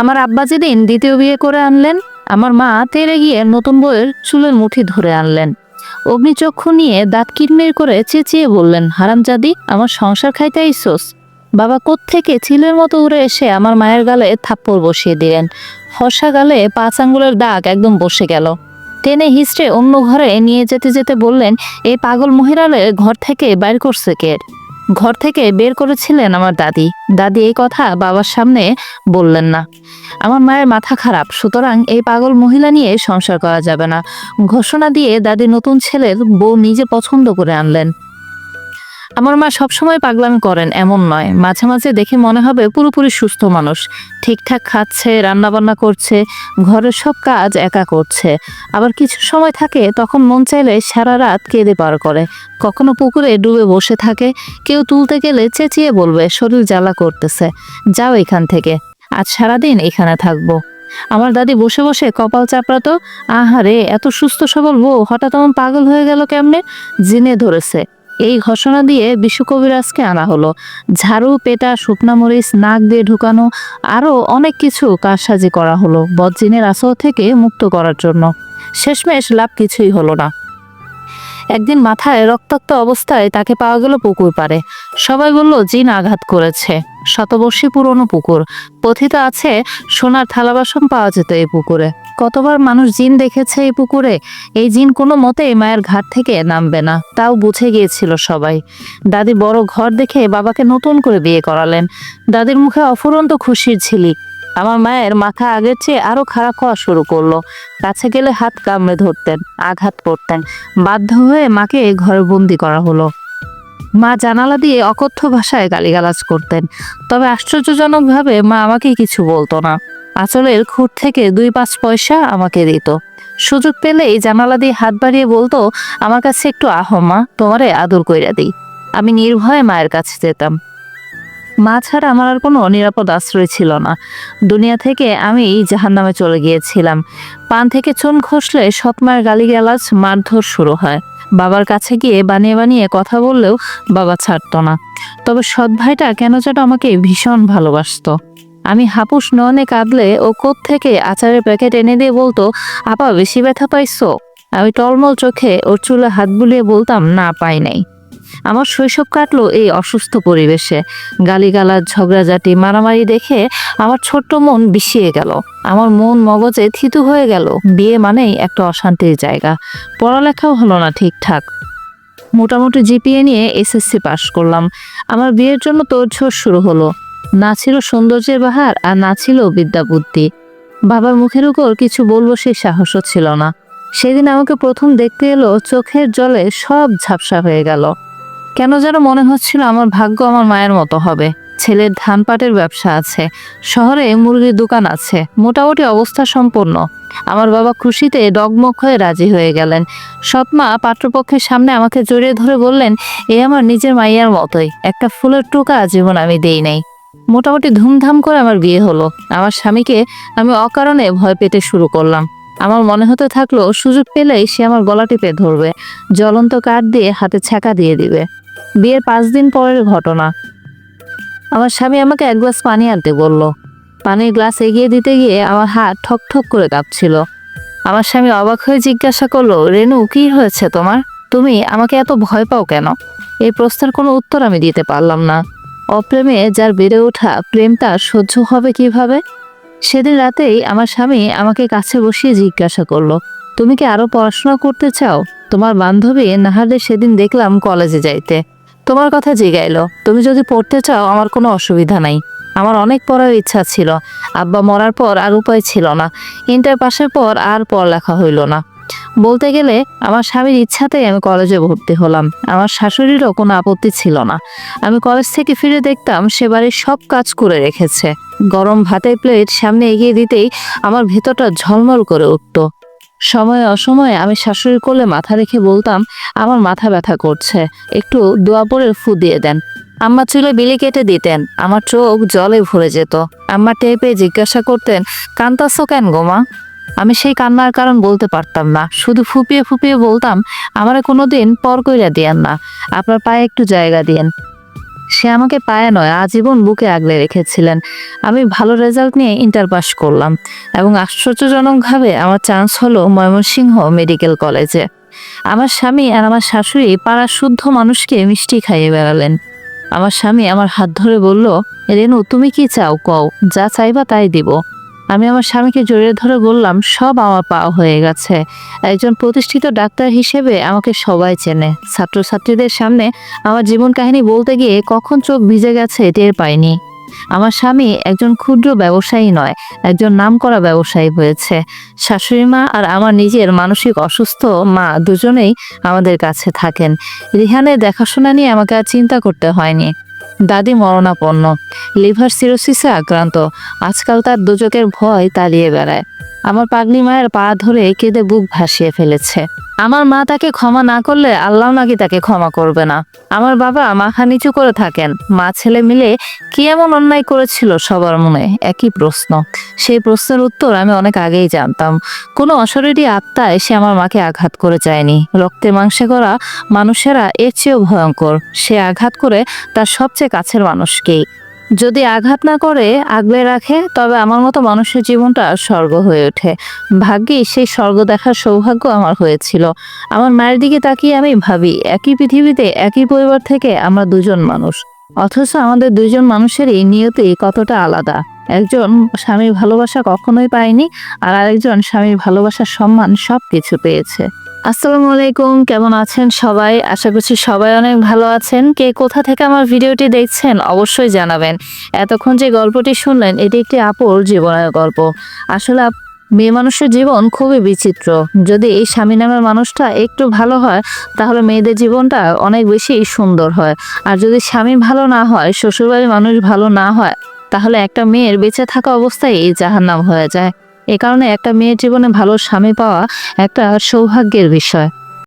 আমার আব্বা যেদিন দ্বিতীয় বিয়ে করে আনলেন, আমার মা তেরে গিয়ে নতুন বউয়ের চুলের মুঠি ধরে আনলেন। অগ্নিচক্ষু নিয়ে দাঁত কিরমির করে চেঁচিয়ে বললেন, হারামজাদি, আমার সংসার খাইতে আইসোস। বাবা থেকে চিলের মতো উড়ে এসে আমার মায়ের গালে থাপ্পড় বসিয়ে দিলেন। ফর্সা গালে পাঁচ আঙ্গুলের দাগ একদম বসে গেল। টেনে হিস্ট্রে অন্য ঘরে নিয়ে যেতে যেতে বললেন, এই পাগল মহিলালে ঘর থেকে বাইর করছে কে? ঘর থেকে বের করেছিলেন আমার দাদি। দাদি এই কথা বাবার সামনে বললেন না। আমার মায়ের মাথা খারাপ, সুতরাং এই পাগল মহিলা নিয়ে সংসার করা যাবে না। ঘোষণা দিয়ে দাদি নতুন ছেলের বউ নিজে পছন্দ করে আনলেন। আমার মা সবসময় পাগলামি করেন, এমন নয়। মাঝে মাঝে দেখে মনে হবে পুরোপুরি সুস্থ মানুষ। ঠিকঠাক খাচ্ছে, রান্নাবান্না করছে, ঘরের সব কাজ একা করছে। আবার কিছু সময় থাকে, তখন মন চাইলে সারা রাত কেঁদে পার করে। কখনো পুকুরে ডুবে বসে থাকে, কেউ তুলতে গেলে চেঁচিয়ে বলবে, শরীর জ্বালা করতেছে, যাও এখান থেকে। আজ সারাদিন এখানে থাকব। আমার দাদি বসে বসে কপাল চাপড়াতো, আহারে, এত সুস্থ সবল বউ, হঠাৎ এমন পাগল হয়ে গেল কেমনে? জিনে ধরেছে। এই ঘোষণা দিয়ে বিশ্বকবিরাজকে আনা হলো। ঝাড়ু, পেটা, শুকনা মরিচ, নাক দিয়ে ঢুকানো, আরও অনেক কিছু কারসাজি করা হলো বদজিনের আসর থেকে মুক্ত করার জন্য। শেষমেশ লাভ কিছুই হলো না। একদিন মাথায় রক্তাক্ত অবস্থায় তাকে পাওয়া গেল পুকুর পাড়ে। সবাই বলল, জিন আঘাত করেছে। শতবর্ষী পুরনো পুকুর। কথিত আছে সোনার থালা বাসন পাওয়া যেত এই পুকুরে। কতবার মানুষ জিন দেখেছে এই পুকুরে? এই জিন কোনো মতে মায়ের ঘাট থেকে নামবে না। তাও বুঝে গিয়েছিল সবাই। দাদি বড় ঘর দেখে বাবাকে নতুন করে বিয়ে করালেন। দাদির মুখে অফুরন্ত খুশির ঝিলিক। আমার মায়ের মাথা আগের চেয়ে আরও খারাপ হওয়া শুরু করল। কাছে গেলে হাত কামড়ে ধরতেন, আঘাত করতেন। বাধ্য হয়ে মাকে ঘরে বন্দি করা হলো। মা জানালা দিয়ে অকথ্য ভাষায় গালিগালাজ করতেন। তবে আশ্চর্যজনকভাবে মা আমাকে কিছু বলতো না। আঁচলের খুঁট থেকে দুই পাঁচ পয়সা আমাকে দিত। সুযোগ পেলেই জানালা দিয়ে হাত বাড়িয়ে বলতো, আমার কাছে একটু আহ মা, তোমারে আদর কইরা দিই। আমি নির্ভয়ে মায়ের কাছে যেতাম। মা ছাড়া আমার আর কোনো নিরাপদ আশ্রয় ছিল না। দুনিয়া থেকে আমি জাহান নামে চলে গিয়েছিলাম। পান থেকে চুন খসলে সৎমায়ের গালিগালাজ মারধর শুরু হয়। বাবার কাছে গিয়ে বানিয়ে বানিয়ে কথা বললেও বাবা ছাড়তো না। তবে সৎ ভাইটা কেন যেন আমাকে ভীষণ ভালোবাসতো। আমি হাপুস নয়নে কাঁদলে ও কোথ থেকে আচারের প্যাকেট এনে দিয়ে বলতো, আপা, বেশি ব্যথা পাইছো? আমি টলমল চোখে ওর চুলে হাত বুলিয়ে বলতাম, না, পাই নাই। আমার শৈশব কাটলো এই অসুস্থ পরিবেশে। গালিগালাজ, ঝগড়াঝাটি, মারামারি দেখে আমার ছোট্ট মন বিষিয়ে গেল। আমার মন মগজে থিতু হয়ে গেল। বিয়ে মানেই একটা অশান্তির জায়গা। পড়ালেখাও হলো না ঠিকঠাক। মোটামুটি জিপিএ নিয়ে এসএসসি পাশ করলাম। আমার বিয়ের জন্য তোড়ঝোড় শুরু হলো। না ছিল সৌন্দর্যের বাহার আর না ছিল বিদ্যা বুদ্ধি বাবার মুখের উপর কিছু বলব সেই সাহসও ছিল না। সেদিন আমাকে প্রথম দেখতে এলো চোখের জলে সব ঝাপসা হয়ে গেল। কেন যেন মনে হচ্ছিল আমার ভাগ্য আমার মায়ের মতো হবে। ছেলের ধান পাটের ব্যবসা আছে, শহরে মুরগির দোকান আছে, মোটামুটি অবস্থা সম্পন্ন। আমার বাবা খুশিতে ডগমগ হয়ে রাজি হয়ে গেলেন। সৎমা পাত্রপক্ষের সামনে আমাকে জড়িয়ে ধরে বললেন, এ আমার নিজের মাইয়ার মতোই, একটা ফুলের টোকা জীবন আমি দেই নাই। মোটামুটি ধুমধাম করে আমার বিয়ে হলো। আমার স্বামীকে আমি অকারণে ভয় পেতে শুরু করলাম। আমার মনে হতে থাকল, সুযোগ পেলেই সে আমার গলা টিপে ধরবে, জ্বলন্ত কাঠ দিয়ে হাতে ছ্যাঁকা দিয়ে দিবে। বিয়ের পাঁচ দিন পরের ঘটনা। আমার স্বামী আমাকে এক গ্লাস পানি আনতে বলল। পানির গ্লাস এগিয়ে দিতে গিয়ে আমার হাত ঠক ঠক করে কাঁপছিল। আমার স্বামী অবাক হয়ে জিজ্ঞাসা করল, রেনু, কি হয়েছে তোমার? তুমি আমাকে এত ভয় পাও কেন? এই প্রশ্নের কোনো উত্তর আমি দিতে পারলাম না। অপ্রেমে যার বেড়ে ওঠা প্রেম তার সহ্য হবে কীভাবে? সেদিন রাতেই আমার স্বামী আমাকে কাছে বসিয়ে জিজ্ঞাসা করল, তুমি কি আরও পড়াশোনা করতে চাও? তোমার বান্ধবী নাহারে সেদিন দেখলাম কলেজে যাইতে। তোমার কথা জিগাইলো, তুমি যদি পড়তে চাও, আমার কোনো অসুবিধা নাই। আমার অনেক পড়ার ইচ্ছা ছিল। আব্বা মরার পর আর উপায় ছিল না। ইন্টার পাশের পর আর পড়ালেখা হইল না। বলতে গেলে, আমার স্বামীর ইচ্ছাতেই আমি কলেজে ভর্তি হলাম। আমার শাশুড়িরও কোনো আপত্তি ছিল না। আমি কলেজ থেকে ফিরে দেখতাম সে বাড়ির সব কাজ করে রেখেছে। গরম ভাতের প্লেট সামনে এগিয়ে দিতেই আমার ভেতরটা ঝলমল করে উঠত। সময়ে অসময়ে আমি শাশুড়ির কোলে মাথা রেখে বলতাম, আমার মাথা ব্যথা করছে। একটু দোয়া পরে ফু দিয়ে দেন। আম্মা চুলে বিলি কেটে দিতেন। আমার চোখ জলে ভরে যেত। আম্মা টেপে জিজ্ঞাসা করতেন কান্তাছো কেন গোমা আমি সেই কান্নার কারণ বলতে পারতাম না। শুধু ফুপিয়ে ফুপিয়ে বলতাম, আমারে কোনোদিন পর কইরা দিয়েন না। আপনার পায়ে একটু জায়গা দিয়েন। সে আমাকে পায়ে নয়, আজীবন বুকে আগলে রেখেছিলেন। আমি ভালো রেজাল্ট নিয়ে ইন্টার পাস করলাম এবং আশ্চর্যজনকভাবে আমার চান্স হলো ময়মনসিংহ মেডিকেল কলেজে। আমার স্বামী আর আমার শাশুড়ি পাড়ার শুদ্ধ মানুষকে মিষ্টি খাইয়ে বেড়ালেন। আমার স্বামী আমার হাত ধরে বলল, রেনু, তুমি কি চাও? কও, যা চাইবা তাই দিব। আমি আমার স্বামীকে জড়িয়ে ধরে বললাম, সব আমার পাওয়া হয়ে গেছে। একজন প্রতিষ্ঠিত ডাক্তার হিসেবে আমাকে সবাই চেনে। ছাত্রছাত্রীদের সামনে আমার জীবন কাহিনী বলতে গিয়ে কখন চোখ ভিজে গেছে টের পাইনি। আমার স্বামী একজন ক্ষুদ্র ব্যবসায়ী নয়, একজন নামকরা ব্যবসায়ী হয়েছে। শাশুড়ি মা আর আমার নিজের মানসিক অসুস্থ মা দুজনেই আমাদের কাছে থাকেন। রিহানের দেখাশোনা নিয়ে আমাকে আর চিন্তা করতে হয়নি। দাদি মরণাপন্ন লিভার সিরোসিসে আক্রান্ত। আজকাল তার দুচকের ভয় তালিয়ে বেড়ায়। আমার পাগলি মায়ের পা ধরে কেঁদে বুক ভাসিয়ে ফেলেছে। আমার মা তাকে ক্ষমা না করলে আল্লাহ নাকি তাকে ক্ষমা করবে না। আমার বাবা মাথা নিচু করে থাকেন। মা ছেলে মিলে কি এমন অন্যায় করেছিল সবার মনে? একই প্রশ্ন। সেই প্রশ্নের উত্তর আমি অনেক আগেই জানতাম। কোনো অশরীরী আত্মা এসে আমার মাকে আঘাত করে যায়নি। রক্তে মাংসে করা মানুষেরা এর চেয়েও ভয়ঙ্কর। সে আঘাত করে তার সবচেয়ে কাছের মানুষকেই। যদি আঘাত না করে, আগলে রাখে, তবে আমার মতো মানুষের জীবনটা স্বর্গ হয়ে ওঠে। ভাগ্যে সেই স্বর্গ দেখার সৌভাগ্য আমার হয়েছিল। আমার মায়ের দিকে তাকিয়ে আমি ভাবি, একই পৃথিবীতে একই পরিবার থেকে আমরা দুজন মানুষ। অথচ আমাদের দুইজন মানুষেরই নিয়তি কতটা আলাদা। একজন স্বামীর ভালোবাসা কখনোই পায়নি, আর আরেকজন স্বামীর ভালোবাসার সম্মান সব কিছু পেয়েছে। আসসালামু আলাইকুম, কেমন আছেন সবাই? আশা করছি সবাই অনেক ভালো আছেন। কে কোথা থেকে আমার ভিডিওটি দেখছেন অবশ্যই জানাবেন। এতক্ষণ যে গল্পটি শুনলেন, এটি একটি আপুর জীবনের গল্প। আসলে মেয়ে মানুষের জীবন খুবই বিচিত্র। যদি এই স্বামী নামের মানুষটা একটু ভালো হয়, তাহলে মেয়েদের জীবনটা অনেক বেশি সুন্দর হয়। আর যদি স্বামী ভালো না হয়, শ্বশুরবাড়ির মানুষ ভালো না হয়, তাহলে একটা মেয়ের বেঁচে থাকা অবস্থায় এই জাহান্নাম হয়ে যায়। এ কারণে একটা মেয়ের জীবনে ভালো স্বামী পাওয়া একটা সৌভাগ্যের বিষয়।